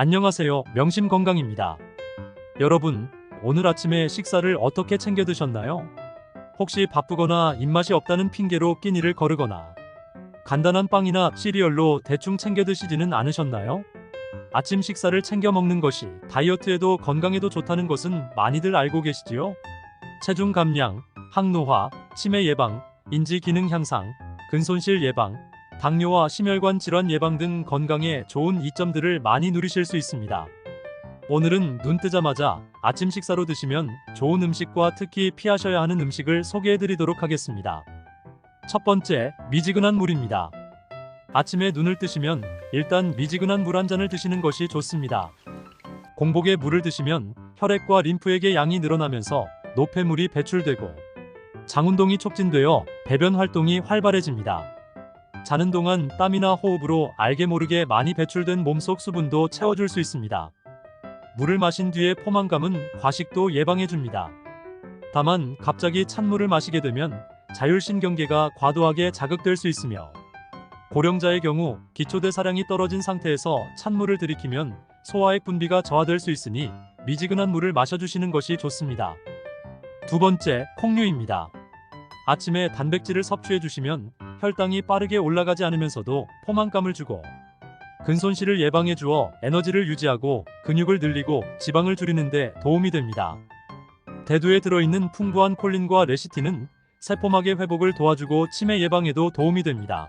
안녕하세요. 명심건강입니다. 여러분, 오늘 아침에 식사를 어떻게 챙겨 드셨나요? 혹시 바쁘거나 입맛이 없다는 핑계로 끼니를 거르거나 간단한 빵이나 시리얼로 대충 챙겨 드시지는 않으셨나요? 아침 식사를 챙겨 먹는 것이 다이어트에도 건강에도 좋다는 것은 많이들 알고 계시지요? 체중 감량, 항노화, 치매 예방, 인지 기능 향상, 근손실 예방, 당뇨와 심혈관 질환 예방 등 건강에 좋은 이점들을 많이 누리실 수 있습니다. 오늘은 눈 뜨자마자 아침 식사로 드시면 좋은 음식과 특히 피하셔야 하는 음식을 소개해 드리도록 하겠습니다. 첫 번째, 미지근한 물입니다. 아침에 눈을 뜨시면 일단 미지근한 물 한 잔을 드시는 것이 좋습니다. 공복에 물을 드시면 혈액과 림프액의 양이 늘어나면서 노폐물이 배출되고 장 운동이 촉진되어 배변 활동이 활발해집니다. 자는 동안 땀이나 호흡으로 알게 모르게 많이 배출된 몸속 수분도 채워줄 수 있습니다. 물을 마신 뒤에 포만감은 과식도 예방해줍니다. 다만 갑자기 찬물을 마시게 되면 자율신경계가 과도하게 자극될 수 있으며 고령자의 경우 기초대사량이 떨어진 상태에서 찬물을 들이키면 소화액 분비가 저하될 수 있으니 미지근한 물을 마셔주시는 것이 좋습니다. 두 번째, 콩류입니다. 아침에 단백질을 섭취해 주시면 혈당이 빠르게 올라가지 않으면서도 포만감을 주고 근손실을 예방해 주어 에너지를 유지하고 근육을 늘리고 지방을 줄이는데 도움이 됩니다. 대두에 들어있는 풍부한 콜린과 레시틴은 세포막의 회복을 도와주고 치매 예방에도 도움이 됩니다.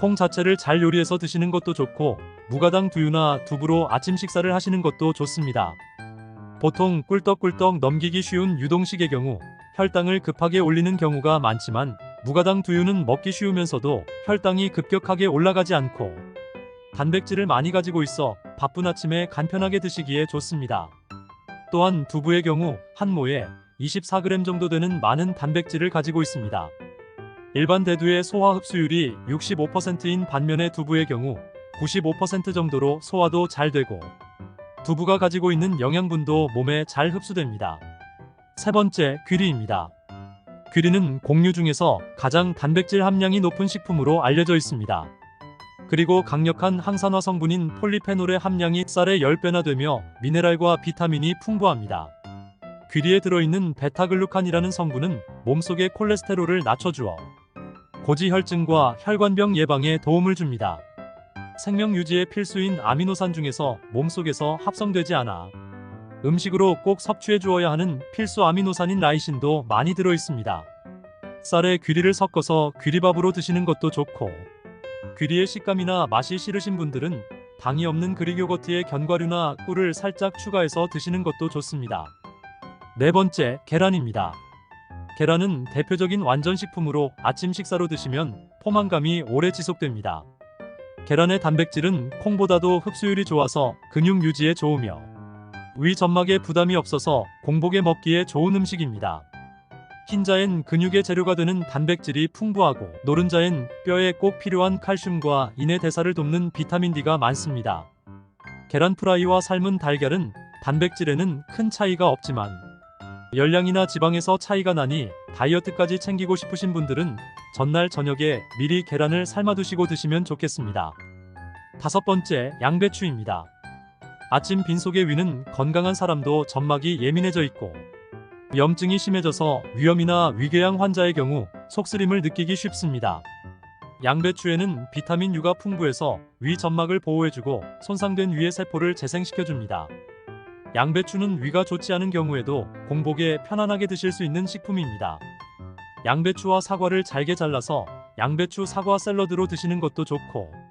콩 자체를 잘 요리해서 드시는 것도 좋고 무가당 두유나 두부로 아침 식사를 하시는 것도 좋습니다. 보통 꿀떡꿀떡 넘기기 쉬운 유동식의 경우 혈당을 급하게 올리는 경우가 많지만 무가당 두유는 먹기 쉬우면서도 혈당이 급격하게 올라가지 않고 단백질을 많이 가지고 있어 바쁜 아침에 간편하게 드시기에 좋습니다. 또한 두부의 경우 한 모에 24g 정도 되는 많은 단백질을 가지고 있습니다. 일반 대두의 소화 흡수율이 65%인 반면에 두부의 경우 95% 정도로 소화도 잘 되고 두부가 가지고 있는 영양분도 몸에 잘 흡수됩니다. 세 번째, 귀리입니다. 귀리는 곡류 중에서 가장 단백질 함량이 높은 식품으로 알려져 있습니다. 그리고 강력한 항산화 성분인 폴리페놀의 함량이 쌀의 10배나 되며 미네랄과 비타민이 풍부합니다. 귀리에 들어있는 베타글루칸이라는 성분은 몸속의 콜레스테롤을 낮춰주어 고지혈증과 혈관병 예방에 도움을 줍니다. 생명 유지에 필수인 아미노산 중에서 몸속에서 합성되지 않아 음식으로 꼭 섭취해 주어야 하는 필수 아미노산인 라이신도 많이 들어 있습니다. 쌀에 귀리를 섞어서 귀리밥으로 드시는 것도 좋고 귀리의 식감이나 맛이 싫으신 분들은 당이 없는 그릭 요거트에 견과류나 꿀을 살짝 추가해서 드시는 것도 좋습니다. 네 번째, 계란입니다. 계란은 대표적인 완전식품으로 아침 식사로 드시면 포만감이 오래 지속됩니다. 계란의 단백질은 콩보다도 흡수율이 좋아서 근육 유지에 좋으며 위 점막에 부담이 없어서 공복에 먹기에 좋은 음식입니다. 흰자엔 근육의 재료가 되는 단백질이 풍부하고 노른자엔 뼈에 꼭 필요한 칼슘과 인의 대사를 돕는 비타민 D가 많습니다. 계란 프라이와 삶은 달걀은 단백질에는 큰 차이가 없지만 열량이나 지방에서 차이가 나니 다이어트까지 챙기고 싶으신 분들은 전날 저녁에 미리 계란을 삶아두시고 드시면 좋겠습니다. 다섯 번째, 양배추입니다. 아침 빈속의 위는 건강한 사람도 점막이 예민해져 있고 염증이 심해져서 위염이나 위궤양 환자의 경우 속쓰림을 느끼기 쉽습니다. 양배추에는 비타민 U가 풍부해서 위 점막을 보호해주고 손상된 위의 세포를 재생시켜줍니다. 양배추는 위가 좋지 않은 경우에도 공복에 편안하게 드실 수 있는 식품입니다. 양배추와 사과를 잘게 잘라서 양배추 사과 샐러드로 드시는 것도 좋고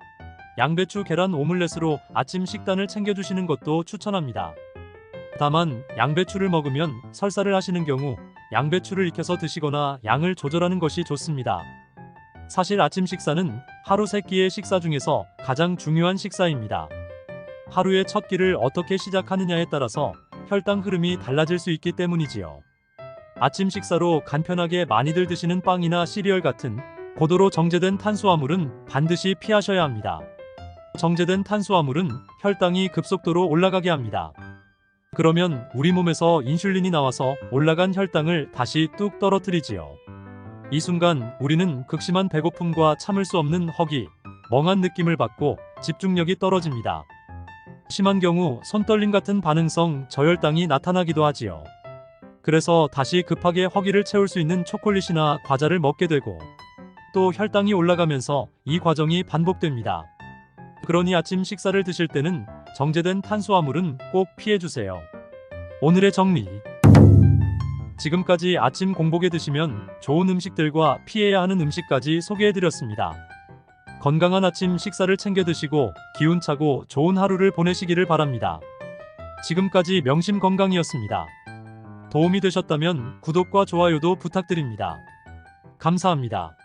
양배추 계란 오믈렛으로 아침 식단을 챙겨주시는 것도 추천합니다. 다만 양배추를 먹으면 설사를 하시는 경우 양배추를 익혀서 드시거나 양을 조절하는 것이 좋습니다. 사실 아침 식사는 하루 세 끼의 식사 중에서 가장 중요한 식사입니다. 하루의 첫 끼를 어떻게 시작하느냐에 따라서 혈당 흐름이 달라질 수 있기 때문이지요. 아침 식사로 간편하게 많이들 드시는 빵이나 시리얼 같은 고도로 정제된 탄수화물은 반드시 피하셔야 합니다. 정제된 탄수화물은 혈당이 급속도로 올라가게 합니다. 그러면 우리 몸에서 인슐린이 나와서 올라간 혈당을 다시 뚝 떨어뜨리지요. 이 순간 우리는 극심한 배고픔과 참을 수 없는 허기, 멍한 느낌을 받고 집중력이 떨어집니다. 심한 경우 손떨림 같은 반응성 저혈당이 나타나기도 하지요. 그래서 다시 급하게 허기를 채울 수 있는 초콜릿이나 과자를 먹게 되고 또 혈당이 올라가면서 이 과정이 반복됩니다. 그러니 아침 식사를 드실 때는 정제된 탄수화물은 꼭 피해 주세요. 오늘의 정리. 지금까지 아침 공복에 드시면 좋은 음식들과 피해야 하는 음식까지 소개해 드렸습니다. 건강한 아침 식사를 챙겨 드시고 기운차고 좋은 하루를 보내시기를 바랍니다. 지금까지 명심 건강이었습니다. 도움이 되셨다면 구독과 좋아요도 부탁드립니다. 감사합니다.